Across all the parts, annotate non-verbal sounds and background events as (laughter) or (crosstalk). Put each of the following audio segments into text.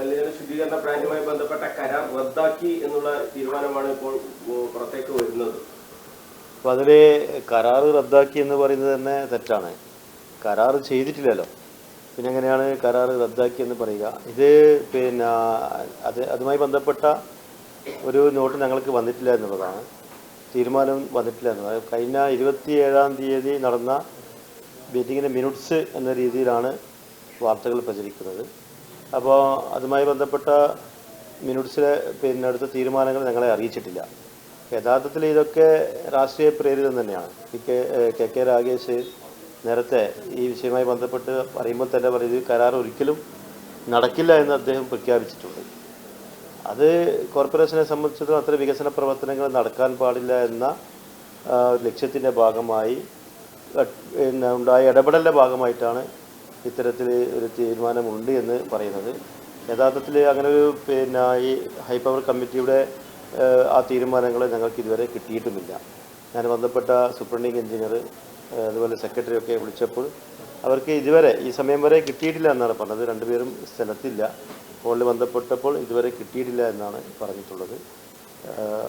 മലിനജല ശുദ്ധീകരണ പ്ലാന്റുമായി ബന്ധപ്പെട്ട കരാർ റദ്ദാക്കി എന്നുള്ള തീരുമാനമാണ് ഇപ്പോൾ പുറത്തേക്ക് വരുന്നത്. അപ്പോൾ അതിൽ കരാർ റദ്ദാക്കി എന്ന് പറയുന്നത് തന്നെ തെറ്റാണ്. കരാർ ചെയ്തിട്ടില്ലല്ലോ. പിന്നെ എങ്ങനെയാണ് കരാർ റദ്ദാക്കി എന്ന് പറയുക? ഇത് പിന്നെ അത് അതുമായി ബന്ധപ്പെട്ട ഒരു നോട്ട് ഞങ്ങൾക്ക് വന്നിട്ടില്ല എന്നുള്ളതാണ്. തീരുമാനം വന്നിട്ടില്ല എന്നുള്ളത് കഴിഞ്ഞ ഇരുപത്തി ഏഴാം തീയതി നടന്ന മീറ്റിങ്ങിന്റെ മിനിറ്റ്സ് എന്ന രീതിയിലാണ് വാർത്തകൾ പ്രചരിക്കുന്നത്. അപ്പോൾ അതുമായി ബന്ധപ്പെട്ട മിനിറ്റ്സിലെ പിന്നെ അടുത്ത തീരുമാനങ്ങൾ ഞങ്ങളെ അറിയിച്ചിട്ടില്ല. യഥാർത്ഥത്തിൽ ഇതൊക്കെ രാഷ്ട്രീയ പ്രേരിതം തന്നെയാണ്. കെ കെ കെ രാഗേഷ് നേരത്തെ ഈ വിഷയവുമായി ബന്ധപ്പെട്ട് പറയുമ്പോൾ തന്നെ പറയുന്നത് കരാർ ഒരിക്കലും നടക്കില്ല എന്ന് അദ്ദേഹം പ്രഖ്യാപിച്ചിട്ടുണ്ട്. അത് കോർപ്പറേഷനെ സംബന്ധിച്ചിടത്തോളം അത്ര വികസന പ്രവർത്തനങ്ങൾ നടക്കാൻ പാടില്ല എന്ന ലക്ഷ്യത്തിന്റെ ഭാഗമായി ഉണ്ടായ ഇടപെടലിന്റെ ഭാഗമായിട്ടാണ് ഇത്തരത്തിൽ ഒരു തീരുമാനമുണ്ട് എന്ന് പറയുന്നത്. യഥാർത്ഥത്തിൽ അങ്ങനെ ഒരു പിന്നെ ഈ ഹൈ പവർ കമ്മിറ്റിയുടെ ആ തീരുമാനങ്ങൾ ഞങ്ങൾക്ക് ഇതുവരെ കിട്ടിയിട്ടുമില്ല. ഞാൻ ബന്ധപ്പെട്ട സൂപ്രണ്ടിങ് എഞ്ചിനീയർ അതുപോലെ സെക്രട്ടറി ഒക്കെ വിളിച്ചപ്പോൾ അവർക്ക് ഇതുവരെ ഈ സമയം വരെ കിട്ടിയിട്ടില്ല എന്നാണ് പറഞ്ഞത്. രണ്ടുപേരും സ്ഥലത്തില്ല. ഫോണിൽ ബന്ധപ്പെട്ടപ്പോൾ ഇതുവരെ കിട്ടിയിട്ടില്ല എന്നാണ് പറഞ്ഞിട്ടുള്ളത്.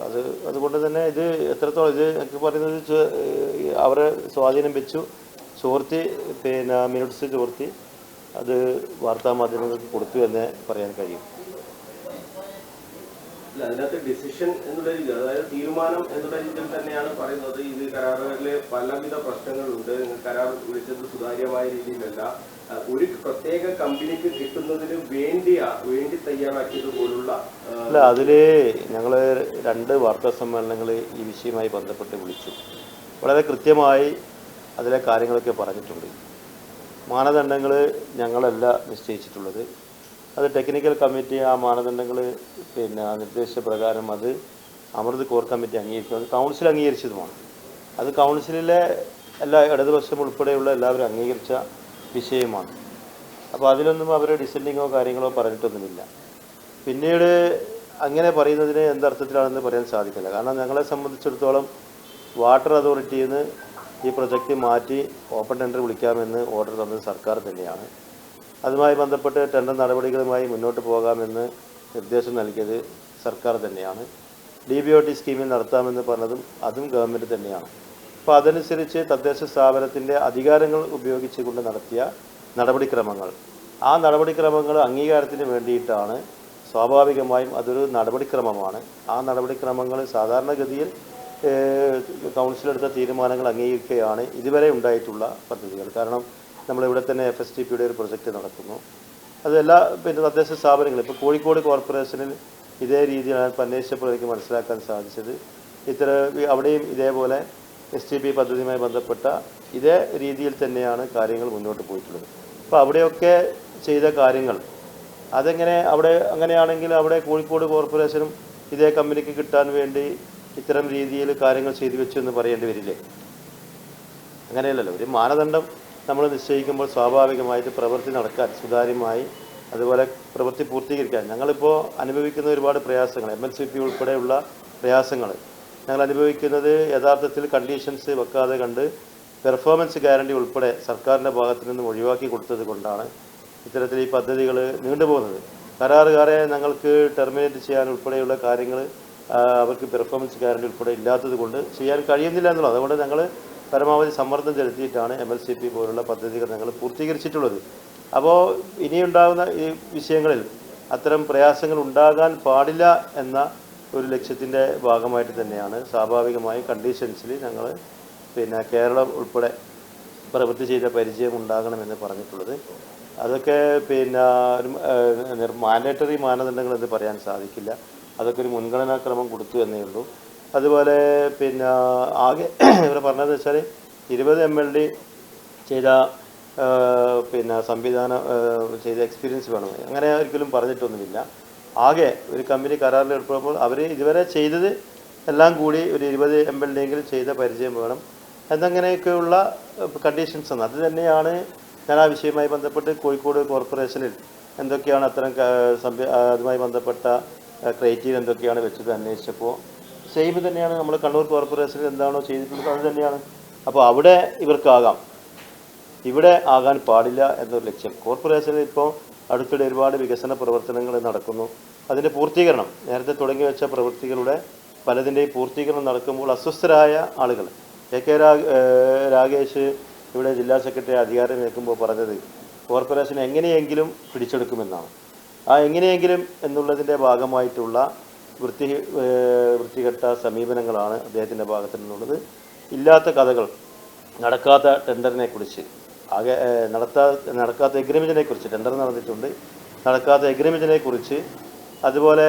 അത് അതുകൊണ്ട് തന്നെ ഇത് എത്രത്തോളം ഇത് എനിക്ക് പറയുന്നത് അവരെ സ്വാധീനം വെച്ചു. ചോർത്തി പിന്നെ മിനിറ്റ്സ് ചോർത്തി അത് വാർത്താ മാധ്യമങ്ങൾക്ക് കൊടുത്തു എന്ന് പറയാൻ കഴിയും. അതിനകത്ത് ഡിസിഷൻ എന്നുള്ള രീതി അതായത് തീരുമാനം എന്നുള്ള രീതിയിൽ തന്നെയാണ് പറയുന്നത്. ഇത് കരാറുകളിലെ പലവിധ പ്രശ്നങ്ങളുണ്ട്. കരാർ വിളിച്ചത് സുതാര്യമായ രീതിയിലല്ല. ഒരു പ്രത്യേക കമ്പനിക്ക് കിട്ടുന്നതിന് വേണ്ടിയാ വേണ്ടി തയ്യാറാക്കിയത് പോലുള്ള അല്ല അതിൽ ഞങ്ങൾ രണ്ട് വാർത്താ സമ്മേളനങ്ങൾ ഈ വിഷയവുമായി ബന്ധപ്പെട്ട് വിളിച്ചു. വളരെ കൃത്യമായി അതിലെ കാര്യങ്ങളൊക്കെ പറഞ്ഞിട്ടുണ്ട്. മാനദണ്ഡങ്ങൾ ഞങ്ങളല്ല നിശ്ചയിച്ചിട്ടുള്ളത്. അത് ടെക്നിക്കൽ കമ്മിറ്റി ആ മാനദണ്ഡങ്ങൾ പിന്നെ നിർദ്ദേശപ്രകാരം അത് അമൃത് കോർ കമ്മിറ്റി അംഗീകരിക്കും. അത് കൗൺസിൽ അംഗീകരിച്ചതുമാണ്. അത് കൗൺസിലിലെ എല്ലാ ഇടതുപക്ഷം ഉൾപ്പെടെയുള്ള എല്ലാവരും അംഗീകരിച്ച വിഷയമാണ്. അപ്പോൾ അതിലൊന്നും അവർ ഡിസെൻഡിങ്ങോ കാര്യങ്ങളോ പറഞ്ഞിട്ടൊന്നുമില്ല. പിന്നീട് അങ്ങനെ പറയുന്നതിന് എന്തർത്ഥത്തിലാണെന്ന് പറയാൻ സാധിക്കില്ല. കാരണം ഞങ്ങളെ സംബന്ധിച്ചിടത്തോളം വാട്ടർ അതോറിറ്റിയിൽ നിന്ന് ഈ പ്രൊജക്റ്റ് മാറ്റി ഓപ്പൺ ടെൻഡർ വിളിക്കാമെന്ന് ഓർഡർ തന്നത് സർക്കാർ തന്നെയാണ്. അതുമായി ബന്ധപ്പെട്ട് ടെൻഡർ നടപടികളുമായി മുന്നോട്ട് പോകാമെന്ന് നിർദ്ദേശം നൽകിയത് സർക്കാർ തന്നെയാണ്. ഡി ബി ഒ ടി സ്കീമിൽ നടത്താമെന്ന് പറഞ്ഞതും അതും ഗവൺമെന്റ് തന്നെയാണ്. അപ്പോൾ അതനുസരിച്ച് തദ്ദേശ സ്ഥാപനത്തിന്റെ അധികാരങ്ങൾ ഉപയോഗിച്ചുകൊണ്ട് നടത്തിയ നടപടിക്രമങ്ങൾ. ആ നടപടിക്രമങ്ങൾ അംഗീകാരത്തിന് വേണ്ടിയിട്ടാണ് സ്വാഭാവികമായും അതൊരു നടപടിക്രമമാണ്. ആ നടപടിക്രമങ്ങൾ സാധാരണഗതിയിൽ എടുത്ത തീരുമാനങ്ങൾ അംഗീകരിക്കുകയാണ് ഇതുവരെ ഉണ്ടായിട്ടുള്ള പദ്ധതികൾ. കാരണം നമ്മളിവിടെ തന്നെ എഫ് എസ് ടി പിയുടെ ഒരു പ്രൊജക്റ്റ് നടക്കുന്നു അത് എല്ലാ പിന്നെ തദ്ദേശ സ്ഥാപനങ്ങളും ഇപ്പോൾ കോഴിക്കോട് കോർപ്പറേഷനിൽ ഇതേ രീതിയിലാണ് അന്വേഷിച്ചപ്പോൾ എനിക്ക് മനസ്സിലാക്കാൻ സാധിച്ചത്. ഇത്ര അവിടെയും ഇതേപോലെ എസ് ടി പി പദ്ധതിയുമായി ബന്ധപ്പെട്ട ഇതേ രീതിയിൽ തന്നെയാണ് കാര്യങ്ങൾ മുന്നോട്ട് പോയിട്ടുള്ളത്. അപ്പോൾ അവിടെയൊക്കെ ചെയ്ത കാര്യങ്ങൾ അതെങ്ങനെ അവിടെ അങ്ങനെയാണെങ്കിൽ അവിടെ കോഴിക്കോട് കോർപ്പറേഷനും ഇതേ കമ്പനിക്ക് കിട്ടാൻ വേണ്ടി ഇത്തരം രീതിയിൽ കാര്യങ്ങൾ ചെയ്തു വെച്ചു എന്ന് പറയേണ്ടി വരില്ലേ? അങ്ങനെയല്ലല്ലോ. ഒരു മാനദണ്ഡം നമ്മൾ നിശ്ചയിക്കുമ്പോൾ സ്വാഭാവികമായിട്ട് പ്രവൃത്തി നടക്കാൻ സുതാര്യമായി അതുപോലെ പ്രവൃത്തി പൂർത്തീകരിക്കാൻ. ഞങ്ങളിപ്പോൾ അനുഭവിക്കുന്ന ഒരുപാട് പ്രയാസങ്ങൾ എം എൽ സി പി ഉൾപ്പെടെയുള്ള പ്രയാസങ്ങൾ. ഞങ്ങൾ അനുഭവിക്കുന്നത് യഥാർത്ഥത്തിൽ കണ്ടീഷൻസ് വെക്കാതെ കണ്ട് പെർഫോമൻസ് ഗ്യാരണ്ടി ഉൾപ്പെടെ സർക്കാരിന്റെ ഭാഗത്തു നിന്നും ഒഴിവാക്കി കൊടുത്തത് കൊണ്ടാണ് ഇത്തരത്തിൽ ഈ പദ്ധതികൾ നീണ്ടുപോകുന്നത്. കരാറുകാരെ ഞങ്ങൾക്ക് ടെർമിനേറ്റ് ചെയ്യാൻ ഉൾപ്പെടെയുള്ള കാര്യങ്ങൾ അവർക്ക് പെർഫോമൻസ് ഗ്യാരണ്ടി ഉൾപ്പെടെ ഇല്ലാത്തത് കൊണ്ട് ചെയ്യാൻ കഴിയുന്നില്ല എന്നുള്ളത് അതുകൊണ്ട് ഞങ്ങൾ പരമാവധി സമ്മർദ്ദം ചെലുത്തിയിട്ടാണ് എം എൽ സി പി പോലുള്ള പദ്ധതികൾ ഞങ്ങൾ പൂർത്തീകരിച്ചിട്ടുള്ളത്. അപ്പോൾ ഇനിയുണ്ടാകുന്ന ഈ വിഷയങ്ങളിൽ അത്തരം പ്രയാസങ്ങൾ ഉണ്ടാകാൻ പാടില്ല എന്ന ഒരു ലക്ഷ്യത്തിന്റെ ഭാഗമായിട്ട് തന്നെയാണ് സ്വാഭാവികമായും കണ്ടീഷൻസിൽ ഞങ്ങൾ പിന്നെ കേരളം ഉൾപ്പെടെ പ്രവൃത്തി ചെയ്ത പരിചയം ഉണ്ടാകണമെന്ന് പറഞ്ഞിട്ടുള്ളത്. അതൊക്കെ പിന്നെ മാൻഡേറ്ററി മാനദണ്ഡങ്ങൾ എന്ന് പറയാൻ സാധിക്കില്ല. അതൊക്കെ ഒരു മുൻഗണനാക്രമം കൊടുത്തു എന്നേ ഉള്ളൂ. അതുപോലെ പിന്നെ ആകെ (clears throat) ഇവർ പറഞ്ഞതെന്ന് വെച്ചാൽ ഇരുപത് എം എൽ ഡി ചെയ്ത പിന്നെ സംവിധാനം ചെയ്ത എക്സ്പീരിയൻസ് വേണം. അങ്ങനെ ഒരിക്കലും പറഞ്ഞിട്ടൊന്നുമില്ല. ആകെ ഒരു കമ്പനി കരാറിൽ ഏർപ്പെടുമ്പോൾ അവർ ഇതുവരെ ചെയ്തത് എല്ലാം കൂടി ഒരു ഇരുപത് എം എൽ ഡിയെങ്കിലും ചെയ്ത പരിചയം വേണം എന്നങ്ങനെയൊക്കെയുള്ള കണ്ടീഷൻസ് ആണ്. അത് തന്നെയാണ് ഞാൻ ആ വിഷയവുമായി ബന്ധപ്പെട്ട് കോഴിക്കോട് കോർപ്പറേഷനിൽ എന്തൊക്കെയാണ് അത്തരം അതുമായി ബന്ധപ്പെട്ട ക്രൈറ്റീരിയ എന്തൊക്കെയാണ് വെച്ചത് അന്വേഷിച്ചപ്പോൾ സെയിം തന്നെയാണ് നമ്മൾ കണ്ണൂർ കോർപ്പറേഷനിൽ എന്താണോ ചെയ്തിട്ടുള്ളത് അത് തന്നെയാണ്. അപ്പോൾ അവിടെ ഇവർക്കാകാം. ഇവിടെ ആകാൻ പാടില്ല എന്നൊരു ലക്ഷ്യം. കോർപ്പറേഷനിൽ ഇപ്പോൾ അടുത്തിടെ ഒരുപാട് വികസന പ്രവർത്തനങ്ങൾ നടക്കുന്നു. അതിന്റെ പൂർത്തീകരണം നേരത്തെ തുടങ്ങി വെച്ച പ്രവൃത്തികളുടെ പലതിന്റെയും പൂർത്തീകരണം നടക്കുമ്പോൾ അസ്വസ്ഥരായ ആളുകൾ. എ കെ രാഗേഷ് ഇവിടെ ജില്ലാ സെക്രട്ടറി അധികാരം ഏൽക്കുമ്പോൾ പറഞ്ഞത് കോർപ്പറേഷൻ എങ്ങനെയെങ്കിലും പിടിച്ചെടുക്കുമെന്നാണ്. ആ എങ്ങനെയെങ്കിലും എന്നുള്ളതിന്റെ ഭാഗമായിട്ടുള്ള വൃത്തി വൃത്തികെട്ട സമീപനങ്ങളാണ് അദ്ദേഹത്തിന്റെ ഭാഗത്തു നിന്നുള്ളത് ഇല്ലാത്ത കഥകൾ നടക്കാത്ത ടെൻഡറിനെ കുറിച്ച് ആകെ നടത്താ നടക്കാത്ത എഗ്രിമെന്റിനെ കുറിച്ച് ടെൻഡർ നടന്നിട്ടുണ്ട്. നടക്കാത്ത എഗ്രിമെന്റിനെ കുറിച്ച് അതുപോലെ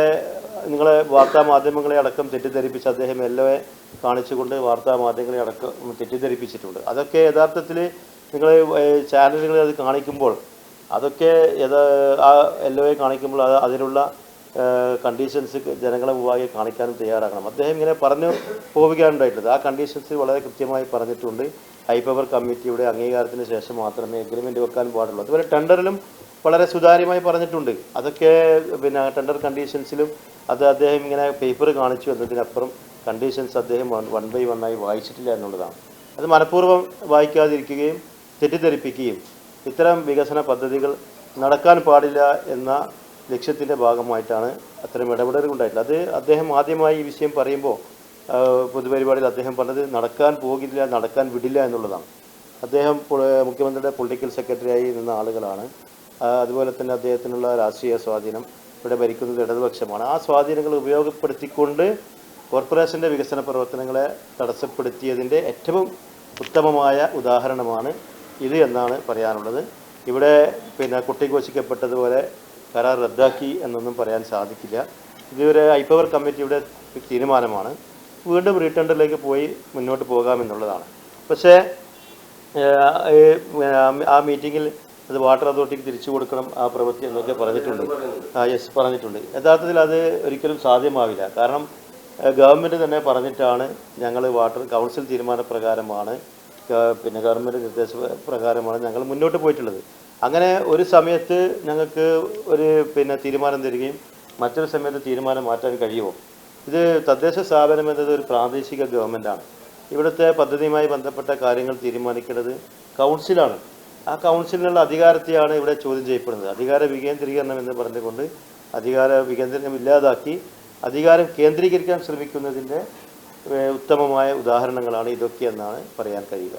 നിങ്ങളെ വാർത്താ മാധ്യമങ്ങളെ അടക്കം തെറ്റിദ്ധരിപ്പിച്ച് അദ്ദേഹം എല്ലാവരെ കാണിച്ചുകൊണ്ട് വാർത്താ മാധ്യമങ്ങളെ അടക്കം തെറ്റിദ്ധരിപ്പിച്ചിട്ടുണ്ട്. അതൊക്കെ യഥാർത്ഥത്തിൽ നിങ്ങളെ ചാനലുകളിൽ അത് കാണിക്കുമ്പോൾ അതൊക്കെ ആ എല്ലവെ കാണിക്കുമ്പോൾ അത് അതിനുള്ള കണ്ടീഷൻസ് ജനങ്ങളെ മുമ്പാകെ കാണിക്കാനും തയ്യാറാകണം. അദ്ദേഹം ഇങ്ങനെ പറഞ്ഞു പോവുകയാണ് ഉണ്ടായിട്ടുള്ളത് ആ കണ്ടീഷൻസ് വളരെ കൃത്യമായി പറഞ്ഞിട്ടുണ്ട്. ഹൈ പവർ കമ്മിറ്റിയുടെ അംഗീകാരത്തിന് ശേഷം മാത്രമേ എഗ്രിമെന്റ് വെക്കാൻ പാടുള്ളൂ. അതുപോലെ ടെൻഡറിലും വളരെ സുതാര്യമായി പറഞ്ഞിട്ടുണ്ട്. അതൊക്കെ പിന്നെ ടെൻഡർ കണ്ടീഷൻസിലും അത് അദ്ദേഹം ഇങ്ങനെ പേപ്പർ കാണിച്ചു എന്നതിനപ്പുറം കണ്ടീഷൻസ് അദ്ദേഹം വൺ ബൈ വണ്ണായി വായിച്ചിട്ടില്ല എന്നുള്ളതാണ്. അത് മനഃപൂർവം വായിക്കാതിരിക്കുകയും തെറ്റിദ്ധരിപ്പിക്കുകയും ഇത്തരം വികസന പദ്ധതികൾ നടക്കാൻ പാടില്ല എന്ന ലക്ഷ്യത്തിന്റെ ഭാഗമായിട്ടാണ് അത്തരം ഇടപെടലുകൾ ഉണ്ടായിട്ടുള്ളത്. അത് അദ്ദേഹം ആദ്യമായി ഈ വിഷയം പറയുമ്പോൾ പൊതുപരിപാടിയിൽ അദ്ദേഹം പറഞ്ഞത് നടക്കാൻ പോകില്ല നടക്കാൻ വിടില്ല എന്നുള്ളതാണ്. അദ്ദേഹം മുഖ്യമന്ത്രിയുടെ പൊളിറ്റിക്കൽ സെക്രട്ടറിയായി നിന്ന ആളുകളാണ്. അതുപോലെ തന്നെ അദ്ദേഹത്തിനുള്ള രാഷ്ട്രീയ സ്വാധീനം ഇവിടെ ഭരിക്കുന്നത് ഇടതുപക്ഷമാണ്. ആ സ്വാധീനങ്ങൾ ഉപയോഗപ്പെടുത്തിക്കൊണ്ട് കോർപ്പറേഷന്റെ വികസന പ്രവർത്തനങ്ങളെ തടസ്സപ്പെടുത്തിയതിന്റെ ഏറ്റവും ഉത്തമമായ ഉദാഹരണമാണ് ഇത് എന്നാണ് പറയാനുള്ളത്. ഇവിടെ പിന്നെ കുട്ടിഘോഷിക്കപ്പെട്ടതുപോലെ കരാർ റദ്ദാക്കി എന്നൊന്നും പറയാൻ സാധിക്കില്ല. ഇതൊരു ഐപ്പവർ കമ്മിറ്റിയുടെ തീരുമാനമാണ്. വീണ്ടും റീടെൻഡറിലേക്ക് പോയി മുന്നോട്ട് പോകാമെന്നുള്ളതാണ്. പക്ഷേ ആ മീറ്റിങ്ങിൽ അത് വാട്ടർ അതോറിറ്റിക്ക് തിരിച്ചു കൊടുക്കണം ആ പ്രവൃത്തി എന്നൊക്കെ പറഞ്ഞിട്ടുണ്ട്. യെസ് പറഞ്ഞിട്ടുണ്ട്. യഥാർത്ഥത്തിൽ അത് ഒരിക്കലും സാധ്യമാവില്ല. കാരണം ഗവൺമെന്റ് തന്നെ പറഞ്ഞിട്ടാണ് ഞങ്ങൾ വാട്ടർ കൗൺസിൽ തീരുമാനപ്രകാരമാണ് പിന്നെ ഗവൺമെന്റ് നിർദ്ദേശ പ്രകാരമാണ് ഞങ്ങൾ മുന്നോട്ട് പോയിട്ടുള്ളത്. അങ്ങനെ ഒരു സമയത്ത് ഞങ്ങൾക്ക് ഒരു പിന്നെ തീരുമാനം തരികയും മറ്റൊരു സമയത്ത് തീരുമാനം മാറ്റാൻ കഴിയുമോ? ഇത് തദ്ദേശ സ്ഥാപനം എന്നത് ഒരു പ്രാദേശിക ഗവൺമെന്റാണ് ഇവിടുത്തെ പദ്ധതിയുമായി ബന്ധപ്പെട്ട കാര്യങ്ങൾ തീരുമാനിക്കേണ്ടത് കൗൺസിലാണ്. ആ കൗൺസിലിനുള്ള അധികാരത്തെയാണ് ഇവിടെ ചോദ്യം ചെയ്യപ്പെടുന്നത്. അധികാര വികേന്ദ്രീകരണം എന്ന് പറഞ്ഞുകൊണ്ട് അധികാര വികേന്ദ്രീകരണം ഇല്ലാതാക്കി അധികാരം കേന്ദ്രീകരിക്കാൻ ശ്രമിക്കുന്നതിന്റെ ഉത്തമമായ ഉദാഹരണങ്ങളാണ് ഇതൊക്കെ എന്നാണ് പറയാൻ കഴിയുക.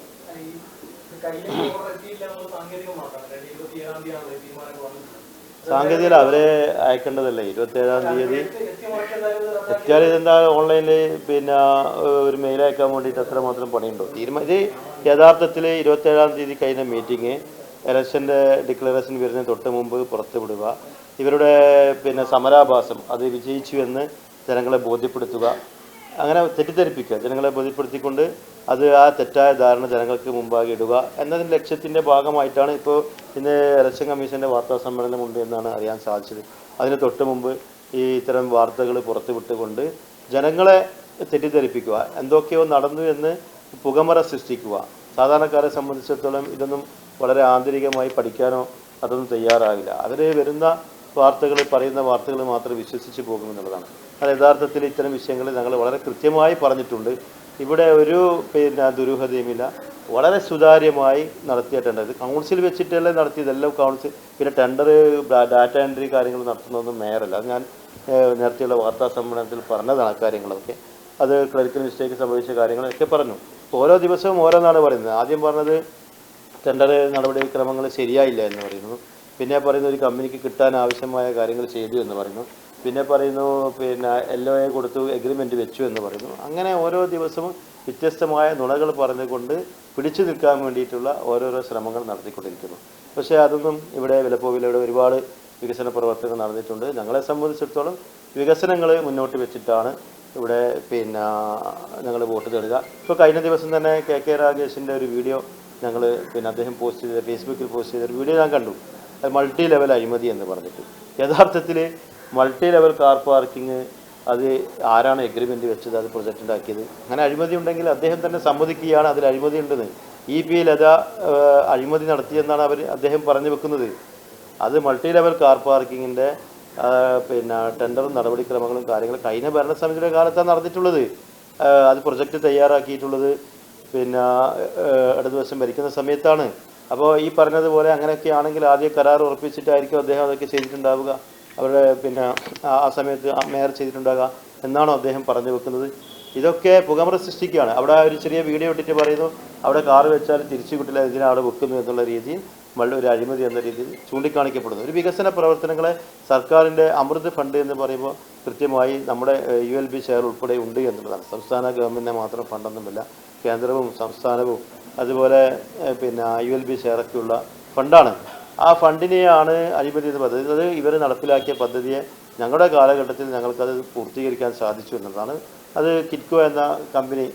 സാങ്കേതികത അവരെ അയക്കേണ്ടതല്ലേ. ഇരുപത്തേഴാം തീയതി എത്തിയാലും ഇതെന്താ ഓൺലൈനിൽ പിന്നെ ഒരു മെയിൽ അയക്കാൻ വേണ്ടിയിട്ട് അത്രമാത്രം പണിയുണ്ടോ? തീരുമാനം ഇത് യഥാർത്ഥത്തിൽ ഇരുപത്തേഴാം തീയതി കഴിഞ്ഞ മീറ്റിംഗ് ഇലക്ഷന്റെ ഡിക്ലറേഷൻ വരുന്നതിന് തൊട്ട് മുമ്പ് പുറത്തുവിടുക ഇവരുടെ പിന്നെ സമരാഭാസം അത് വിജയിച്ചു എന്ന് ജനങ്ങളെ ബോധ്യപ്പെടുത്തുക. അങ്ങനെ തെറ്റിദ്ധരിപ്പിക്കുക. ജനങ്ങളെ ബോധ്യപ്പെടുത്തിക്കൊണ്ട് അത് ആ തെറ്റായ ധാരണ ജനങ്ങൾക്ക് മുമ്പാകെ ഇടുക എന്നതിന്റെ ലക്ഷ്യത്തിന്റെ ഭാഗമായിട്ടാണ് ഇപ്പോൾ ഇന്ന് ഇലക്ഷൻ കമ്മീഷന്റെ വാർത്താ സമ്മേളനമുണ്ട് എന്നാണ് അറിയാൻ സാധിച്ചത്. അതിന് തൊട്ട് മുമ്പ് ഈ ഇത്തരം വാർത്തകൾ പുറത്തുവിട്ടുകൊണ്ട് ജനങ്ങളെ തെറ്റിദ്ധരിപ്പിക്കുക. എന്തൊക്കെയോ നടന്നു എന്ന് പുകമറ സൃഷ്ടിക്കുക. സാധാരണക്കാരെ സംബന്ധിച്ചിടത്തോളം ഇതൊന്നും വളരെ ആന്തരികമായി പഠിക്കാനോ അതൊന്നും തയ്യാറാകില്ല. അവർ വരുന്ന വാർത്തകൾ പറയുന്ന വാർത്തകൾ മാത്രം വിശ്വസിച്ച് പോകുമെന്നുള്ളതാണ് അത് യഥാർത്ഥത്തിൽ ഇത്തരം വിഷയങ്ങൾ ഞങ്ങൾ വളരെ കൃത്യമായി പറഞ്ഞിട്ടുണ്ട്. ഇവിടെ ഒരു പിന്നെ ദുരൂഹതയുമില്ല. വളരെ സുതാര്യമായി നടത്തിയ ടെൻഡർ കൗൺസിൽ വെച്ചിട്ടല്ലേ നടത്തിയതെല്ലാം കൗൺസിൽ പിന്നെ ടെൻഡർ ഡാറ്റ എൻട്രി കാര്യങ്ങൾ നടത്തുന്നതൊന്നും മേയറല്ല. അത് ഞാൻ നേരത്തെയുള്ള വാർത്താ സമ്മേളനത്തിൽ പറഞ്ഞതാണ് കാര്യങ്ങളൊക്കെ. അത് ക്ലറിക്കൽ മിസ്റ്റേക്ക് സംഭവിച്ച കാര്യങ്ങളൊക്കെ പറഞ്ഞു. ഓരോ ദിവസവും ഓരോന്നാണ് പറയുന്നത്. ആദ്യം പറഞ്ഞത് ടെൻഡർ നടപടിക്രമങ്ങൾ ശരിയായില്ല എന്ന് പറയുന്നു. പിന്നെ പറയുന്നു ഒരു കമ്പനിക്ക് കിട്ടാൻ ആവശ്യമായ കാര്യങ്ങൾ ചെയ്തു എന്ന് പറയുന്നു. പിന്നെ പറയുന്നു പിന്നെ ഒ എ കൊടുത്തു എഗ്രിമെന്റ് വെച്ചു എന്ന് പറയുന്നു. അങ്ങനെ ഓരോ ദിവസവും വ്യത്യസ്തമായ നുണകൾ പറഞ്ഞുകൊണ്ട് പിടിച്ചു നിൽക്കാൻ വേണ്ടിയിട്ടുള്ള ഓരോരോ ശ്രമങ്ങൾ നടത്തിക്കൊണ്ടിരിക്കുന്നു. പക്ഷേ അതൊന്നും ഇവിടെ വിലപ്പോവിലൂടെ ഒരുപാട് വികസന പ്രവർത്തനങ്ങൾ നടന്നിട്ടുണ്ട്. ഞങ്ങളെ സംബന്ധിച്ചിടത്തോളം വികസനങ്ങൾ മുന്നോട്ട് വെച്ചിട്ടാണ് ഇവിടെ പിന്നെ ഞങ്ങൾ വോട്ട് തേടുക. ഇപ്പോൾ കഴിഞ്ഞ ദിവസം തന്നെ കെ കെ രാഗേഷിന്റെ ഒരു വീഡിയോ ഞങ്ങൾ പിന്നെ അദ്ദേഹം പോസ്റ്റ് ചെയ്ത ഫേസ്ബുക്കിൽ പോസ്റ്റ് ചെയ്ത ഒരു വീഡിയോ ഞാൻ കണ്ടു. അത് മൾട്ടി ലെവൽ അഴിമതി എന്ന് പറഞ്ഞിട്ട്. യഥാർത്ഥത്തിൽ മൾട്ടി ലെവൽ കാർ പാർക്കിംഗ് അത് ആരാണ് എഗ്രിമെന്റ് വെച്ചത് അത് പ്രൊജക്റ്റ് ഉണ്ടാക്കിയത്? അങ്ങനെ അഴിമതി ഉണ്ടെങ്കിൽ അദ്ദേഹം തന്നെ സമ്മതിക്കുകയാണ് അതിൽ അഴിമതി ഉണ്ടെന്ന്. ഇ പി ലത അഴിമതി നടത്തിയെന്നാണ് അവർ അദ്ദേഹം പറഞ്ഞു വെക്കുന്നത്. അത് മൾട്ടി ലെവൽ കാർ പാർക്കിങ്ങിന്റെ പിന്നെ ടെൻഡറും നടപടിക്രമങ്ങളും കാര്യങ്ങളും കഴിഞ്ഞ ഭരണസമിതിയുടെ കാലത്താണ് നടന്നിട്ടുള്ളത്. അത് പ്രൊജക്റ്റ് തയ്യാറാക്കിയിട്ടുള്ളത്. പിന്നെ ഇടതുവശം ഭരിക്കുന്ന സമയത്താണ്. അപ്പോൾ ഈ പറഞ്ഞതുപോലെ അങ്ങനെയൊക്കെ ആണെങ്കിൽ ആദ്യം കരാർ ഉറപ്പിച്ചിട്ടായിരിക്കും അദ്ദേഹം അതൊക്കെ ചെയ്തിട്ടുണ്ടാവുക. അവരുടെ പിന്നെ ആ സമയത്ത് മേയർ ചെയ്തിട്ടുണ്ടാകുക എന്നാണോ അദ്ദേഹം പറഞ്ഞു വെക്കുന്നത്. ഇതൊക്കെ പുകമറ സൃഷ്ടിക്കുകയാണ്. അവിടെ ഒരു ചെറിയ വീഡിയോ ഇട്ടിട്ട് പറയുന്നു അവിടെ കാറ് വെച്ചാൽ തിരിച്ചു കിട്ടില്ല ഇതിനെ അവിടെ വെക്കുന്നു എന്നുള്ള രീതിയിൽ വളരെ ഒരു അഴിമതി എന്ന രീതിയിൽ ചൂണ്ടിക്കാണിക്കപ്പെടുന്നു. ഒരു വികസന പ്രവർത്തനങ്ങളെ സർക്കാരിന്റെ അമൃത് ഫണ്ട് എന്ന് പറയുമ്പോൾ കൃത്യമായി നമ്മുടെ യു എൽ ബി ഷെയർ ഉൾപ്പെടെ ഉണ്ട് എന്നുള്ളതാണ്. സംസ്ഥാന ഗവൺമെന്റിനെ മാത്രം ഫണ്ടൊന്നുമില്ല കേന്ദ്രവും സംസ്ഥാനവും അതുപോലെ പിന്നെ യു എൽ ബി ഷെയറൊക്കെയുള്ള ഫണ്ടാണ്. ആ ഫണ്ടിനെയാണ് അനുബന്ധിത പദ്ധതി അത് ഇവർ നടപ്പിലാക്കിയ പദ്ധതിയെ ഞങ്ങളുടെ കാലഘട്ടത്തിൽ ഞങ്ങൾക്കത് പൂർത്തീകരിക്കാൻ സാധിച്ചു എന്നുള്ളതാണ് അത് കിറ്റ്കോ എന്ന കമ്പനി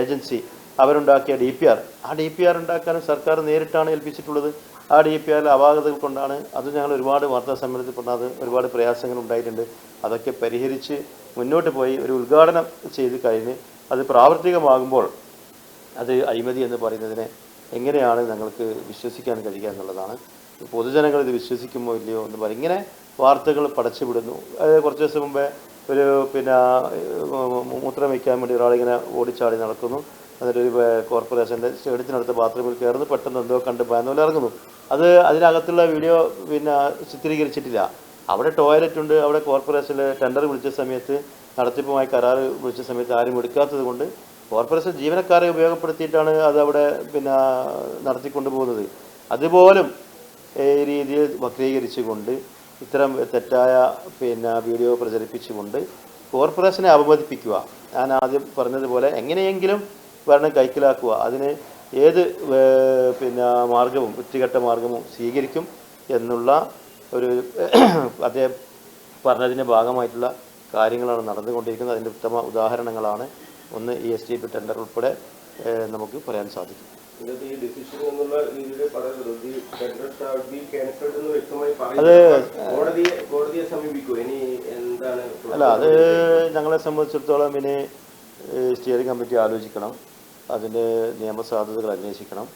ഏജൻസി അവരുണ്ടാക്കിയ ഡി പി ആർ ആ ഡി പി ആർ ഉണ്ടാക്കാനും സർക്കാർ നേരിട്ടാണ് ഏൽപ്പിച്ചിട്ടുള്ളത്. ആ ഡി പി ആറിൽ അപാകതകൾ കൊണ്ടാണ് അത് ഞങ്ങൾ ഒരുപാട് വാർത്താ സമ്മേളനത്തിൽ പറഞ്ഞത് ഒരുപാട് പ്രയാസങ്ങൾ ഉണ്ടായിട്ടുണ്ട്. അതൊക്കെ പരിഹരിച്ച് മുന്നോട്ട് പോയി ഒരു ഉദ്ഘാടനം ചെയ്ത് കഴിഞ്ഞ് അത് പ്രാവർത്തികമാകുമ്പോൾ അത് അഴിമതി എന്ന് പറയുന്നതിനെ എങ്ങനെയാണ് ഞങ്ങൾക്ക് വിശ്വസിക്കാൻ കഴിയുക എന്നുള്ളതാണ്. പൊതുജനങ്ങൾ ഇത് വിശ്വസിക്കുമോ ഇല്ലയോ എന്ന് പറയും ഇങ്ങനെ വാർത്തകൾ പടച്ചുവിടുന്നു കുറച്ച് ദിവസം മുമ്പേ ഒരു പിന്നെ മൂത്രം വയ്ക്കാൻ വേണ്ടി ഒരാളിങ്ങനെ ഓടിച്ചാടി നടക്കുന്നു. എന്നിട്ട് ഒരു ഏഹ്, കോർപ്പറേഷന്റെ സ്റ്റേഡിയത്തിനടുത്ത ബാത്റൂമിൽ കയറുന്നു. പെട്ടെന്ന് എന്തോ കണ്ട് ഭയന്നോലെ ഇറങ്ങുന്നു അത് അതിനകത്തുള്ള വീഡിയോ പിന്നെ ചിത്രീകരിച്ചിട്ടില്ല. അവിടെ ടോയ്ലറ്റ് ഉണ്ട്. അവിടെ കോർപ്പറേഷനിൽ ടെൻഡർ വിളിച്ച സമയത്ത് നടത്തിപ്പുമായി കരാർ വിളിച്ച സമയത്ത് ആരും എടുക്കാത്തത് കൊണ്ട് കോർപ്പറേഷൻ ജീവനക്കാരെ ഉപയോഗപ്പെടുത്തിയിട്ടാണ് അത് അവിടെ പിന്നെ നടത്തിക്കൊണ്ടു പോകുന്നത് അതുപോലും ഈ രീതിയിൽ വക്രീകരിച്ചുകൊണ്ട് ഇത്തരം തെറ്റായ പിന്നെ വീഡിയോ പ്രചരിപ്പിച്ചുകൊണ്ട് കോർപ്പറേഷനെ അപമതിപ്പിക്കുക ഞാൻ ആദ്യം പറഞ്ഞതുപോലെ എങ്ങനെയെങ്കിലും ഭരണം കൈക്കലാക്കുക. അതിന് ഏത് പിന്നെ മാർഗവും വൃത്തികെട്ട മാർഗവും സ്വീകരിക്കും എന്നുള്ള ഒരു അദ്ദേഹം പറഞ്ഞതിന്റെ ഭാഗമായിട്ടുള്ള കാര്യങ്ങളാണ് നടന്നുകൊണ്ടിരിക്കുന്നത്. അതിന്റെ ഉത്തമ ഉദാഹരണങ്ങളാണ് ഒന്ന് E S T P tender ഉൾപ്പെടെ നമുക്ക് പറയാൻ സാധിക്കും. അത് അല്ല അത് ഞങ്ങളെ സംബന്ധിച്ചിടത്തോളം ഇനി സ്റ്റിയറിംഗ് കമ്മിറ്റി ആലോചിക്കണം. അതിന്റെ നിയമസാധ്യതകൾ അന്വേഷിക്കണം.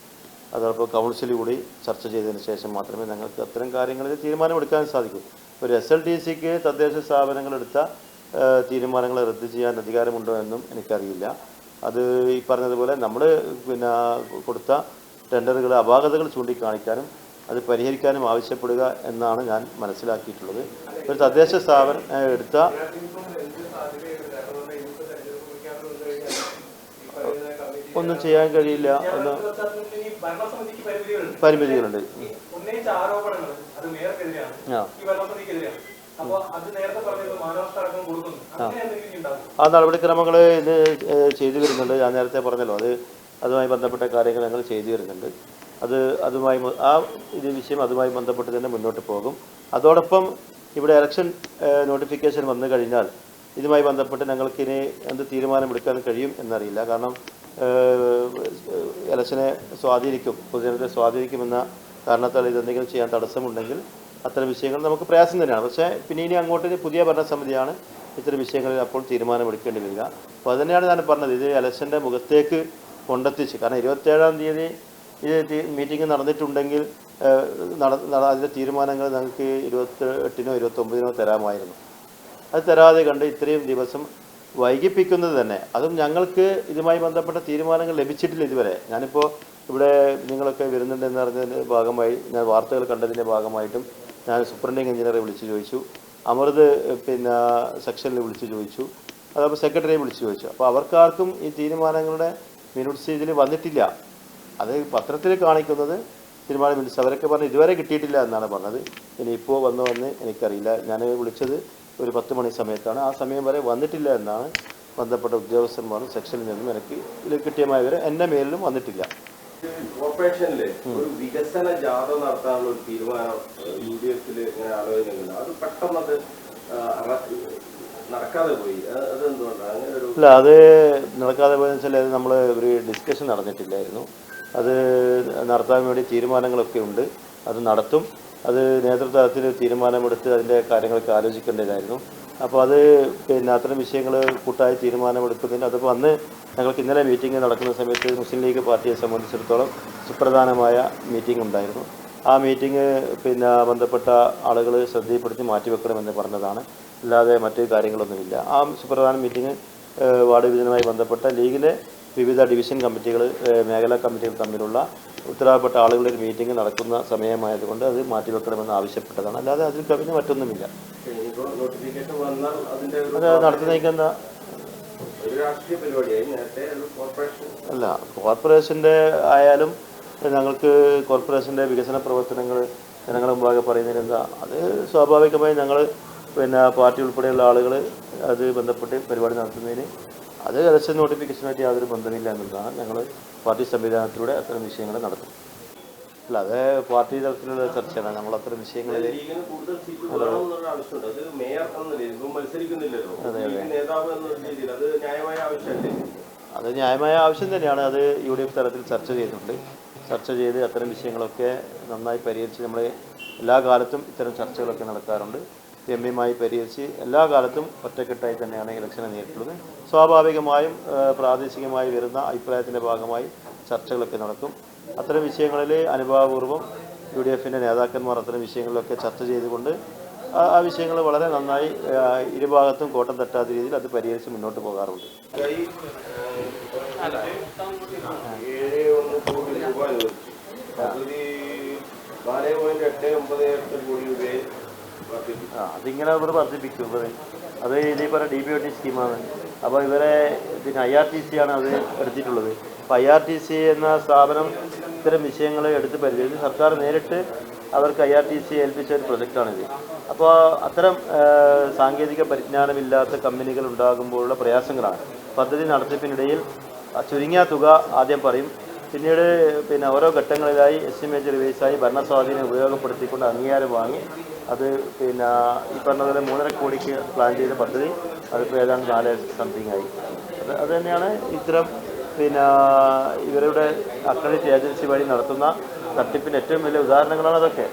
അതോടൊപ്പം കൗൺസിൽ കൂടി ചർച്ച ചെയ്തതിന് ശേഷം മാത്രമേ ഞങ്ങൾക്ക് അത്തരം കാര്യങ്ങളിൽ തീരുമാനമെടുക്കാൻ സാധിക്കൂ. ഒരു എസ് എൽ ടി സിക്ക് തദ്ദേശ സ്ഥാപനങ്ങളെടുത്ത തീരുമാനങ്ങൾ റദ്ദ് ചെയ്യാൻ അധികാരമുണ്ടോ എന്നും എനിക്കറിയില്ല. അത് ഈ പറഞ്ഞതുപോലെ നമ്മൾ പിന്നെ കൊടുത്ത ടെൻഡറുകൾ അപാകതകൾ ചൂണ്ടിക്കാണിക്കാനും അത് പരിഹരിക്കാനും ആവശ്യപ്പെടുക എന്നാണ് ഞാൻ മനസ്സിലാക്കിയിട്ടുള്ളത്. ഒരു തദ്ദേശ സ്ഥാപനം എടുത്ത ഒന്നും ചെയ്യാൻ കഴിയില്ല ഒന്ന് പരിമിതികളുണ്ട്. ആ. ആ. നടപടിക്രമങ്ങൾ ഇത് ചെയ്തു വരുന്നുണ്ട്. ഞാൻ നേരത്തെ പറഞ്ഞല്ലോ അത് അതുമായി ബന്ധപ്പെട്ട കാര്യങ്ങൾ ഞങ്ങൾ ചെയ്തു വരുന്നുണ്ട്. അത് അതുമായി ആ ഇത് വിഷയം അതുമായി ബന്ധപ്പെട്ട് തന്നെ മുന്നോട്ട് പോകും. അതോടൊപ്പം ഇവിടെ ഇലക്ഷൻ നോട്ടിഫിക്കേഷൻ വന്നു കഴിഞ്ഞാൽ ഇതുമായി ബന്ധപ്പെട്ട് ഞങ്ങൾക്ക് ഇനി എന്ത് തീരുമാനമെടുക്കാൻ കഴിയും എന്നറിയില്ല. കാരണം ഇലക്ഷനെ സ്വാധീനിക്കും പൊതുജനത്തെ സ്വാധീനിക്കുമെന്ന കാരണത്താൽ ഇതെന്തെങ്കിലും ചെയ്യാൻ തടസ്സമുണ്ടെങ്കിൽ അത്തരം വിഷയങ്ങൾ നമുക്ക് പ്രയാസം തന്നെയാണ്. പക്ഷേ പിന്നെ ഇനി അങ്ങോട്ട് പുതിയ ഭരണസമിതിയാണ് ഇത്തരം വിഷയങ്ങളിൽ അപ്പോൾ തീരുമാനമെടുക്കേണ്ടി വരിക അപ്പോൾ അത് തന്നെയാണ് ഞാൻ പറഞ്ഞത്. ഇത് ഇലക്ഷന്റെ മുഖത്തേക്ക് കൊണ്ടെത്തിച്ച് കാരണം ഇരുപത്തേഴാം തീയതി ഇത് മീറ്റിംഗ് നടന്നിട്ടുണ്ടെങ്കിൽ നട നട- അതിന്റെ തീരുമാനങ്ങൾ ഞങ്ങൾക്ക് ഇരുപത്തി എട്ടിനോ ഇരുപത്തൊമ്പതിനോ തരാമായിരുന്നു. അത് തരാതെ കണ്ട് ഇത്രയും ദിവസം വൈകിപ്പിക്കുന്നത് തന്നെ. അതും ഞങ്ങൾക്ക് ഇതുമായി ബന്ധപ്പെട്ട തീരുമാനങ്ങൾ ലഭിച്ചിട്ടില്ല ഇതുവരെ. ഞാനിപ്പോൾ ഇവിടെ നിങ്ങളൊക്കെ വരുന്നുണ്ടെന്ന് അറിഞ്ഞതിന്റെ ഭാഗമായി ഞാൻ വാർത്തകൾ കണ്ടതിന്റെ ഭാഗമായിട്ടും ഞാൻ സൂപ്രണ്ടിങ് എഞ്ചിനീയറെ വിളിച്ച് ചോദിച്ചു. അമൃത് പിന്നെ സെക്ഷനിൽ വിളിച്ച് ചോദിച്ചു. അതപ്പോൾ സെക്രട്ടറിയെ വിളിച്ച് ചോദിച്ചു. അപ്പോൾ അവർക്കാർക്കും ഈ തീരുമാനങ്ങളുടെ മിനിറ്റ്സ് ഇതിൽ വന്നിട്ടില്ല. അത് പത്രത്തിൽ കാണിക്കുന്നത് തീരുമാനം മിനിറ്റ്സ് അവരൊക്കെ പറഞ്ഞ് ഇതുവരെ കിട്ടിയിട്ടില്ല എന്നാണ് പറഞ്ഞത്. ഇനി ഇപ്പോൾ വന്നു വന്ന് എനിക്കറിയില്ല. ഞാൻ വിളിച്ചത് ഒരു പത്ത് മണി സമയത്താണ്. ആ സമയം വരെ വന്നിട്ടില്ല എന്നാണ് ബന്ധപ്പെട്ട ഉദ്യോഗസ്ഥന്മാരും സെക്ഷനിൽ നിന്നും എനിക്ക് ഇതിൽ വരെ എന്റെ മേലിലും വന്നിട്ടില്ല. കോർപ്പറേഷനിൽ ഒരു വികസന ജാഥ നടത്താനുള്ള ഒരു തീരുമാനം യു ഡി എഫിൽ ഇങ്ങനെ ആലോചനയുണ്ട് അത് പെട്ടെന്ന് അത് ആ, നടക്കാതെ പോയി. അത് അതെന്തുകൊണ്ടാണ്? ഇല്ല അത് നടക്കാതെ പോയെന്ന് വെച്ചാൽ അത് നമ്മൾ ഒരു ഡിസ്കഷൻ നടന്നിട്ടില്ലായിരുന്നു. അത് നടത്താൻ വേണ്ടി തീരുമാനങ്ങളൊക്കെ ഉണ്ട്. അത് നടത്തും. അത് നേതൃത്വത്തിൽ തീരുമാനമെടുത്ത് അതിന്റെ കാര്യങ്ങളൊക്കെ ആലോചിക്കേണ്ടതായിരുന്നു. അപ്പോൾ അത് പിന്നെ അത്തരം വിഷയങ്ങൾ കൂട്ടായി തീരുമാനമെടുക്കുന്നതിന് അതിപ്പോൾ അന്ന് ഞങ്ങൾക്ക് ഇന്നലെ മീറ്റിംഗ് നടക്കുന്ന സമയത്ത് മുസ്ലിം ലീഗ് പാർട്ടിയെ സംബന്ധിച്ചിടത്തോളം സുപ്രധാനമായ മീറ്റിംഗ് ഉണ്ടായിരുന്നു. ആ മീറ്റിംഗ് പിന്നെ ബന്ധപ്പെട്ട ആളുകൾ ശ്രദ്ധയിൽപ്പെടുത്തി മാറ്റിവെക്കണമെന്ന് പറഞ്ഞതാണ്. അല്ലാതെ മറ്റ് കാര്യങ്ങളൊന്നുമില്ല. ആ സുപ്രധാന മീറ്റിംഗ് വാർഡ് വിഭജനവുമായി ബന്ധപ്പെട്ട ലീഗിലെ വിവിധ ഡിവിഷൻ കമ്മിറ്റികൾ മേഖലാ കമ്മിറ്റികൾ തമ്മിലുള്ള ഉത്തരവാദപ്പെട്ട ആളുകളുടെ ഒരു മീറ്റിംഗ് നടക്കുന്ന സമയമായതുകൊണ്ട് അത് മാറ്റിവെക്കണമെന്ന് ആവശ്യപ്പെട്ടതാണ്. അല്ലാതെ അതിൽ കവിഞ്ഞ് മറ്റൊന്നുമില്ല. അത് നടത്തി നയിക്കുന്ന അല്ല കോർപ്പറേഷന്റെ ആയാലും ഞങ്ങൾക്ക് കോർപ്പറേഷന്റെ വികസന പ്രവർത്തനങ്ങൾ ജനങ്ങളുടെ മുമ്പാകെ പറയുന്നതിന് എന്താ അത് സ്വാഭാവികമായി ഞങ്ങൾ പിന്നെ പാർട്ടി ഉൾപ്പെടെയുള്ള ആളുകൾ അത് ബന്ധപ്പെട്ട് പരിപാടി നടത്തുന്നതിന് അത് ഇലക്ഷൻ നോട്ടിഫിക്കേഷനായിട്ട് യാതൊരു ബന്ധമില്ല എന്നുള്ളതാണ് ഞങ്ങൾ പാർട്ടി സംവിധാനത്തിലൂടെ അത്തരം വിഷയങ്ങൾ നടത്തും അല്ല അത് പാർട്ടി തലത്തിലുള്ള ചർച്ചയാണ്. നമ്മൾ അത്തരം വിഷയങ്ങളിൽ അത് ന്യായമായ ആവശ്യം തന്നെയാണ്. അത് യു ഡി എഫ് തലത്തിൽ ചർച്ച ചെയ്തിട്ടുണ്ട്. ചർച്ച ചെയ്ത് അത്തരം വിഷയങ്ങളൊക്കെ നന്നായി പരിഹരിച്ച് നമ്മൾ എല്ലാ കാലത്തും ഇത്തരം ചർച്ചകളൊക്കെ നടക്കാറുണ്ട്. രമ്യമായി പരിഹരിച്ച് എല്ലാ കാലത്തും ഒറ്റക്കെട്ടായി തന്നെയാണ് ഇലക്ഷനെ നേരിട്ടുള്ളത്. സ്വാഭാവികമായും പ്രാദേശികമായി വരുന്ന അഭിപ്രായത്തിന്റെ ഭാഗമായി ചർച്ചകളൊക്കെ നടക്കും. അത്തരം വിഷയങ്ങളിൽ അനുഭാവപൂർവം യു ഡി എഫിന്റെ നേതാക്കന്മാർ അത്തരം വിഷയങ്ങളിലൊക്കെ ചർച്ച ചെയ്തുകൊണ്ട് ആ വിഷയങ്ങൾ വളരെ നന്നായി ഇരുഭാഗത്തും കോട്ടം തട്ടാത്ത രീതിയിൽ അത് പരിഹരിച്ച് മുന്നോട്ട് പോകാറുണ്ട്. കോടി രൂപ അതിങ്ങനെ ഇവർ വർദ്ധിപ്പിക്കും ഇവർ അത് ഇനി പറഞ്ഞ ഡി ബി ഒ ടി സ്കീമാണ് അപ്പോൾ ഇവരെ പിന്നെ ഐ ആർ ടി സി ആണ് അത് എടുത്തിട്ടുള്ളത്. അപ്പോൾ ഐ ആർ ടി സി എന്ന സ്ഥാപനം ഇത്തരം വിഷയങ്ങൾ എടുത്ത് പരിചയം സർക്കാർ നേരിട്ട് അവർക്ക് ഐ ആർ ടി സി ഏൽപ്പിച്ച ഒരു പ്രൊജക്റ്റാണിത് അപ്പോൾ അത്തരം സാങ്കേതിക പരിജ്ഞാനമില്ലാത്ത കമ്പനികൾ ഉണ്ടാകുമ്പോഴുള്ള പ്രയാസങ്ങളാണ്. പദ്ധതി നടത്തിപ്പിനിടയിൽ ചുരുങ്ങിയ തുക ആദ്യം പറയും. പിന്നീട് പിന്നെ ഓരോ ഘട്ടങ്ങളിലായി എസ്റ്റിമേറ്റ് റിവൈസായി ഭരണസ്വാധീനം ഉപയോഗപ്പെടുത്തിക്കൊണ്ട് അംഗീകാരം വാങ്ങി അത് പിന്നെ ഈ പറഞ്ഞതുപോലെ പോലെ മൂന്നര കോടിക്ക് പ്ലാൻ ചെയ്ത പദ്ധതി അതിപ്പോൾ ഏതാണ്ട് നാല് സംതിങ് ആയി. അത് അത് തന്നെയാണ് ഇത്തരം പിന്നെ ഇവരുടെ അക്രഡിറ്റ് ഏജൻസി വഴി നടത്തുന്ന തട്ടിപ്പിന്റെ ഏറ്റവും വലിയ ഉദാഹരണങ്ങളാണ് അതൊക്കെ.